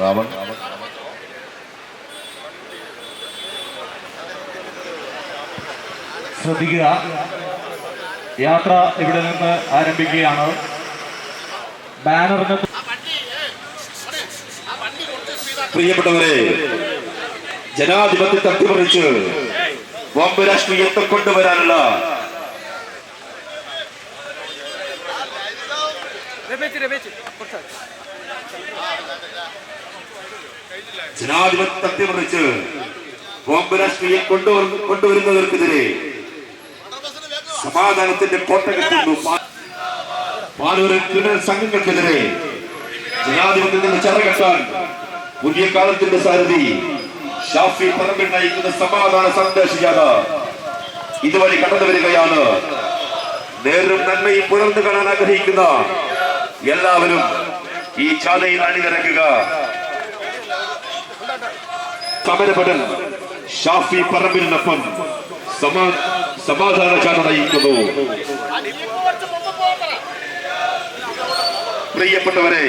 രാവൺ ശ്രദ്ധിക്കുക. യാത്ര ഇവിടെ നിന്ന് ആരംഭിക്കുകയാണ്. ബാനറിന് പ്രിയപ്പെട്ടവരെ ജനാധിപത്യത്തെ അട്ടിമറിച്ച് ബോംബ് രാഷ്ട്രീയത്തെ കൊണ്ടുവരാനുള്ള ജനാധിപത്യത്തെ അട്ടിമറിച്ച് ബോംബ് രാഷ്ട്രീയം കൊണ്ടുവ കൊണ്ടുവരുന്നവർക്കെതിരെ സമാധാനത്തിന്റെ കോട്ട കെട്ടുന്നു പാലൂരിൽ ക്രിമിനൽ സംഘങ്ങൾക്കെതിരെ ജനാധിപത്യത്തിന്റെ ചറകെട്ടാൻ പുതിയ കാലത്തിന്റെ സാരഥി ഷാഫി പറമ്പിൽ നയിക്കുന്ന സമാധാന സന്ദേശ ഇതുവഴി കടന്നു വരികയാണ്. നേരും നന്മയും പുലർന്നു കാണാൻ ആഗ്രഹിക്കുന്ന എല്ലാവരും ഈ ചാതയിൽ അണിനിരക്കുക. സമരപടൻ ഷാഫി പറമ്പിലിനൊപ്പം സമാ സമാധാന ചാത നയിക്കുന്നു. പ്രിയപ്പെട്ടവരെ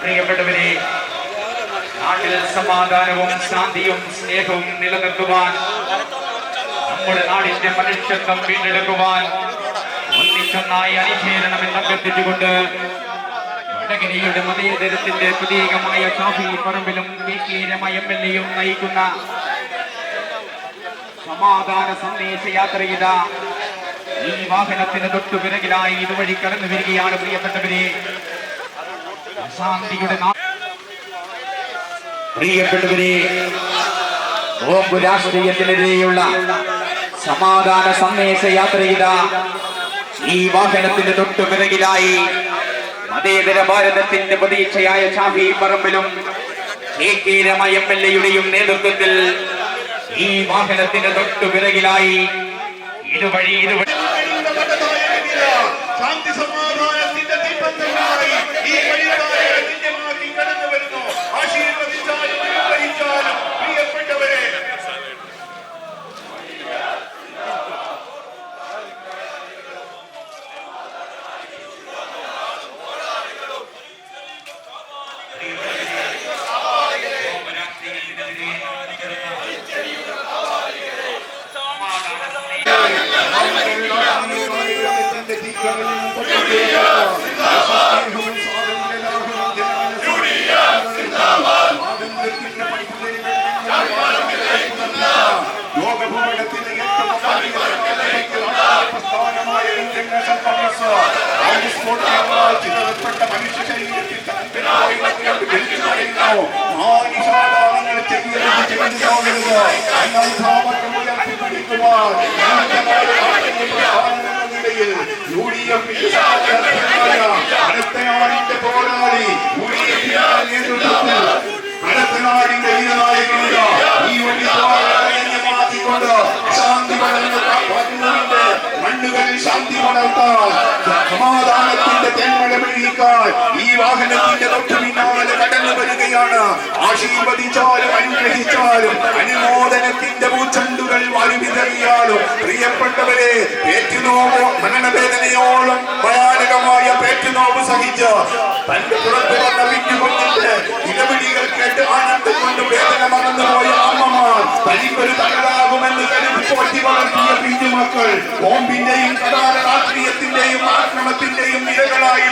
പ്രിയപ്പെട്ടവരെ നാട്ടിൽ സമാധാനവും ശാന്തിയും സ്നേഹവും നിലനിർത്തുവാൻ നമ്മുടെ നാടിന്റെ മനുഷ്യത്വം വീണ്ടെടുക്കുവാൻ ഒന്നിച്ചൊന്നായി അണിചേരണമെന്ന് അഭ്യർത്ഥിച്ചുകൊണ്ട് വടകരയുടെ മതേതരത്തിന്റെ പ്രതീകമായ ഷാഫി പറമ്പിലും K K Rema M L എയും നയിക്കുന്ന സമാധാന സന്ദേശ യാത്ര ഈ വാഹനത്തിന് തൊട്ടു പിറകിലായി ഇതുവഴി കടന്നു വരികയാണ് പ്രിയപ്പെട്ടവരെ. അശാന്തിയുടെ പ്രിയപ്പെട്ടവരെ ബോംബ് രാഷ്ട്രീയത്തിനെതിരെയുള്ള സമാധാന സന്ദേശ യാത്രയിത ഈ വാഹനത്തിന്റെ തൊട്ടു പിറകിലായി മതേതര ഭാരതത്തിന്റെ പ്രതീക്ഷയായ ഷാഫി പറമ്പിലും K K Rema M L എയുടെയും നേതൃത്വത്തിൽ ഈ വാഹനത്തിന്റെ തൊട്ടു പിറകിലായി ഇതുവഴി ഇതുവഴി ശാന്തി സമാധാനത്തിന്റെ മനുഷ്യ ശരീരത്തിൽ തെന്മഴ ഈ വാഹനത്തിന്റെ തൊട്ടു പിന്നാലെ കടന്നു വരികയാണ്. ആശീർവദിച്ചാലും അനുഗ്രഹിച്ചാലും അനുമോദനത്തിന്റെ പൂച്ചണ്ടുകൾ വരുവിതറിയാലും. പ്രിയപ്പെട്ടവരെ പേറ്റുനോവോ മരണവേദനയോളം ഭയാനകമായ പേറ്റുനോവ് സഹിച്ച് തന്റെ പുറത്തു വന്ന വിട്ടുകൊണ്ടിട്ട് ഇടപെടികൾ കേട്ട് ആനന്ദം കൊണ്ട് വേദന മറന്നുപോയ അമ്മമാർ തനിക്കൊരു തകരാകുമെന്ന് കരുതി പോറ്റി വളർത്തിയ പിഞ്ചുമക്കൾ ബോംബിന്റെയും പ്രധാന രാഷ്ട്രീയത്തിന്റെയും ആക്രമത്തിന്റെയും നിരകളായി